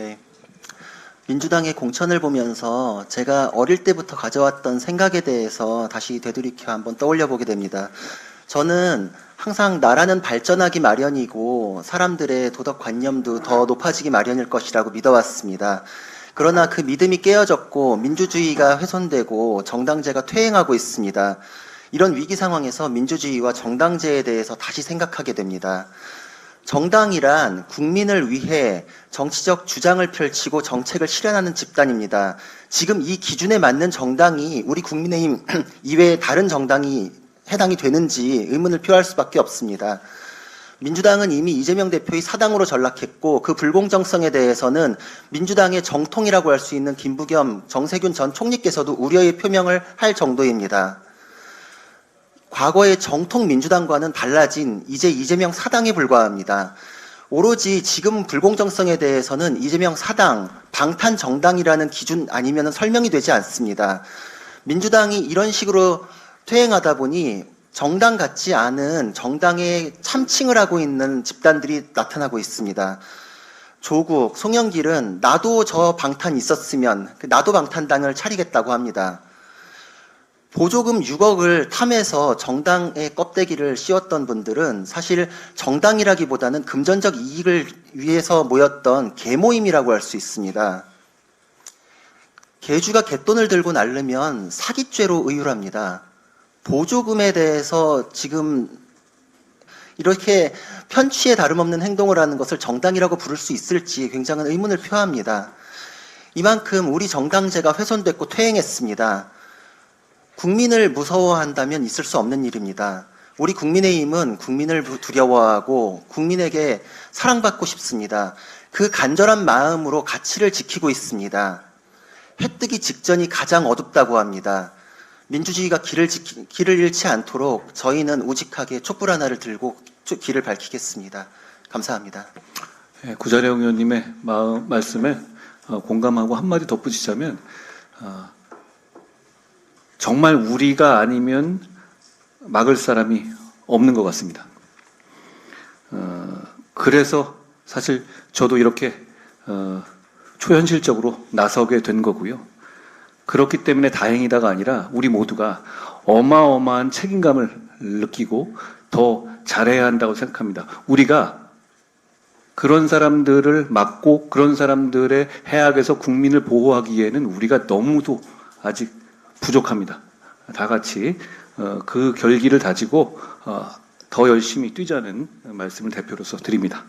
네. 민주당의 공천을 보면서 제가 어릴 때부터 가져왔던 생각에 대해서 다시 되돌이켜 한번 떠올려 보게 됩니다. 저는 항상 나라는 발전하기 마련이고 사람들의 도덕 관념도 더 높아지기 마련일 것이라고 믿어왔습니다. 그러나 그 믿음이 깨어졌고 민주주의가 훼손되고 정당제가 퇴행하고 있습니다. 이런 위기 상황에서 민주주의와 정당제에 대해서 다시 생각하게 됩니다. 정당이란 국민을 위해 정치적 주장을 펼치고 정책을 실현하는 집단입니다. 지금 이 기준에 맞는 정당이 우리 국민의힘 이외의 다른 정당이 해당이 되는지 의문을 표할 수밖에 없습니다. 민주당은 이미 이재명 대표의 사당으로 전락했고 그 불공정성에 대해서는 민주당의 정통이라고 할 수 있는 김부겸, 정세균 전 총리께서도 우려의 표명을 할 정도입니다. 과거의 정통 민주당과는 달라진 이제 이재명 사당에 불과합니다. 오로지 지금 불공정성에 대해서는 이재명 사당, 방탄 정당이라는 기준 아니면 설명이 되지 않습니다. 민주당이 이런 식으로 퇴행하다 보니 정당 같지 않은 정당에 참칭을 하고 있는 집단들이 나타나고 있습니다. 조국, 송영길은 나도 저 방탄 있었으면 그 나도 방탄당을 차리겠다고 합니다. 보조금 6억을 탐해서 정당의 껍데기를 씌웠던 분들은 사실 정당이라기보다는 금전적 이익을 위해서 모였던 개모임이라고 할 수 있습니다. 개주가 개돈을 들고 날르면 사기죄로 의율합니다. 보조금에 대해서 지금 이렇게 편취에 다름없는 행동을 하는 것을 정당이라고 부를 수 있을지 굉장한 의문을 표합니다. 이만큼 우리 정당제가 훼손됐고 퇴행했습니다. 국민을 무서워한다면 있을 수 없는 일입니다. 우리 국민의힘은 국민을 두려워하고 국민에게 사랑받고 싶습니다. 그 간절한 마음으로 가치를 지키고 있습니다. 해 뜨기 직전이 가장 어둡다고 합니다. 민주주의가 길을, 지키, 길을 잃지 않도록 저희는 우직하게 촛불 하나를 들고 쭉 길을 밝히겠습니다. 감사합니다. 예, 구자령 의원님의 마음, 말씀에 어, 공감하고 한마디 덧붙이자면 어, 정말 우리가 아니면 막을 사람이 없는 것 같습니다. 어, 그래서 사실 저도 이렇게 어, 초현실적으로 나서게 된 거고요. 그렇기 때문에 다행이다가 아니라 우리 모두가 어마어마한 책임감을 느끼고 더 잘해야 한다고 생각합니다. 우리가 그런 사람들을 막고 그런 사람들의 해악에서 국민을 보호하기에는 우리가 너무도 아직 부족합니다. 다 같이 어, 그 결기를 다지고 어, 더 열심히 뛰자는 말씀을 대표로서 드립니다.